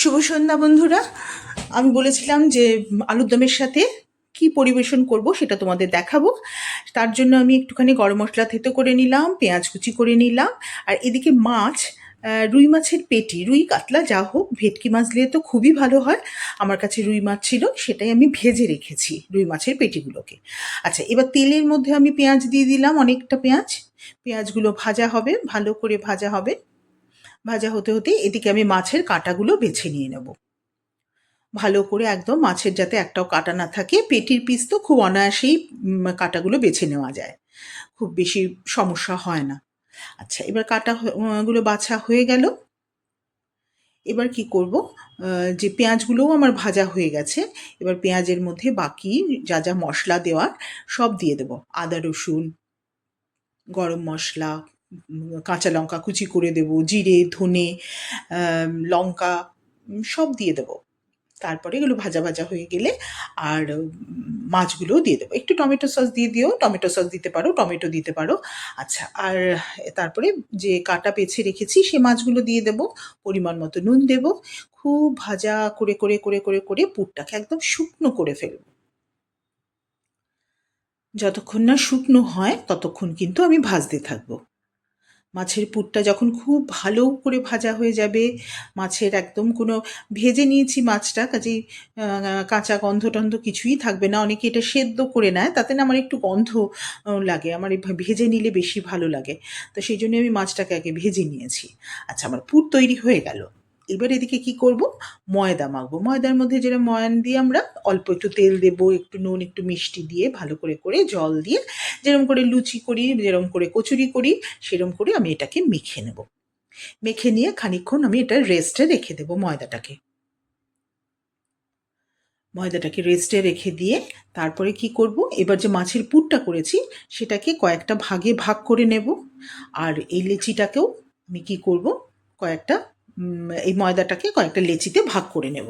শুভ সন্ধ্যা, বন্ধুরা। আমি বলেছিলাম যে আলুর দমের সাথে কি পরিবেশন করব সেটা তোমাদের দেখাবো। তার জন্য আমি একটুখানি গরম মশলা থেতো করে নিলাম, পেঁয়াজ কুচি করে নিলাম, আর এদিকে মাছ রুই মাছের পেটি, রুই কাতলা, যা হোক, ভেটকি মাছ দিলে তো খুবই ভালো হয়। আমার কাছে রুই মাছ ছিল, সেটাই আমি ভেজে রেখেছি রুই মাছের পেটিগুলোকে। আচ্ছা এবার তেলের মধ্যে আমি পেঁয়াজ দিয়ে দিলাম অনেকটা পেঁয়াজ। পেঁয়াজগুলো ভাজা হবে, ভালো করে ভাজা হবে। ভাজা হতে হতে এদিকে আমি মাছের কাঁটাগুলো বেছে নিয়ে নেব। ভালো করে একদম মাছের যাতে একটাও কাটা না থাকে, পেটির পিস তো খুব অনায়াসেই কাঁটাগুলো বেছে নেওয়া যায়। খুব বেশি সমস্যা হয় না। আচ্ছা এবার কাটা গুলো বাছা হয়ে গেল। এবার কি করব? যে পেঁয়াজগুলোও আমার ভাজা হয়ে গেছে, এবার পেঁয়াজের মধ্যে বাকি যা যা মশলা দেওয়ার সব দিয়ে দেবো। আদা রসুন, গরম মশলা কাঁচা লঙ্কা কুচি করে দেবো, জিরে, ধনে লঙ্কা সব দিয়ে দেবো। তারপরে এগুলো ভাজা ভাজা হয়ে গেলে আর মাছগুলোও দিয়ে দেবো। একটু টমেটো সস দিয়ে দিও, টমেটো সস দিতে পারো, টমেটো দিতে পারো। আচ্ছা আর তারপরে যে কাটা বেছে রেখেছি সে মাছগুলো দিয়ে দেবো, পরিমাণ মতো নুন দেবো, খুব ভাজা করে করে করে করে করে পুরটাকে একদম শুকনো করে ফেলব। যতক্ষণ না শুকনো হয়, ততক্ষণ কিন্তু আমি ভাজতে থাকব। মাছের পুরটা যখন খুব ভালো করে ভাজা হয়ে যাবে, মাছের একদম কোনো, ভেজে নিয়েছি মাছটা, কাজেই কাঁচা গন্ধ টন্ধ কিছুই থাকবে না। অনেকে এটা সেদ্ধ করে নেয়, তাতে না আমার একটু গন্ধ লাগে। আমার ভেজে নিলে বেশি ভালো লাগে। তো সেই জন্য আমি মাছটাকে আগে ভেজে নিয়েছি। আচ্ছা আমার পুর তৈরি হয়ে গেল। এবার এদিকে কি করব? ময়দা মাখবো। ময়দার মধ্যে যেটা ময়ান দিয়ে আমরা অল্প একটু তেল দেবো, একটু নুন, একটু মিষ্টি দিয়ে ভালো করে করে জল দিয়ে যেরকম করে লুচি করি যেরকম করে কচুরি করি সেরকম করে আমি এটাকে মেখে নেব। মেখে নিয়ে খানিকক্ষণ আমি এটা রেস্টে রেখে দেবো ময়দাটাকে। ময়দাটাকে রেস্টে রেখে দিয়ে তারপরে কি করব? এবার যে মাছের পুরটা করেছি, সেটাকে কয়েকটা ভাগে ভাগ করে নেব। আর এই লেচিটাকেও আমি কি করব? কয়েকটা এই ময়দাটাকে কয়েকটা লেচিতে ভাগ করে নেব।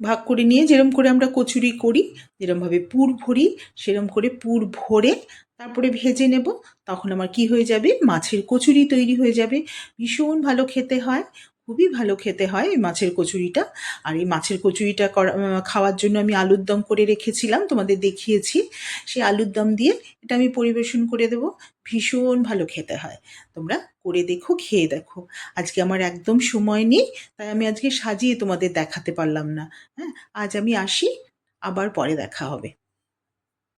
ভাগ করে নিয়ে যেরম করে আমরা কচুরি করি যেরমভাবে পুর ভরি, সেরম করে পুর ভরে তারপরে ভেজে নেব। তখন আমার কি হয়ে যাবে? মাছের কচুরি তৈরি হয়ে যাবে। ভীষণ ভালো খেতে হয়। খুবই ভালো খেতে হয় এই মাছের কচুরিটা। আর এই মাছের কচুরিটা খাওয়ার জন্য আমি আলুর দম করে রেখেছিলাম, তোমাদের দেখিয়েছি। সেই আলুর দম দিয়ে এটা আমি পরিবেশন করে দেব। ভীষণ ভালো খেতে হয়। তোমরা করে দেখো, খেয়ে দেখো। আজকে আমার একদম সময় নেই, তাই আমি আজকে সাজিয়ে তোমাদের দেখাতে পারলাম না। হ্যাঁ আজ আমি আসি, আবার পরে দেখা হবে।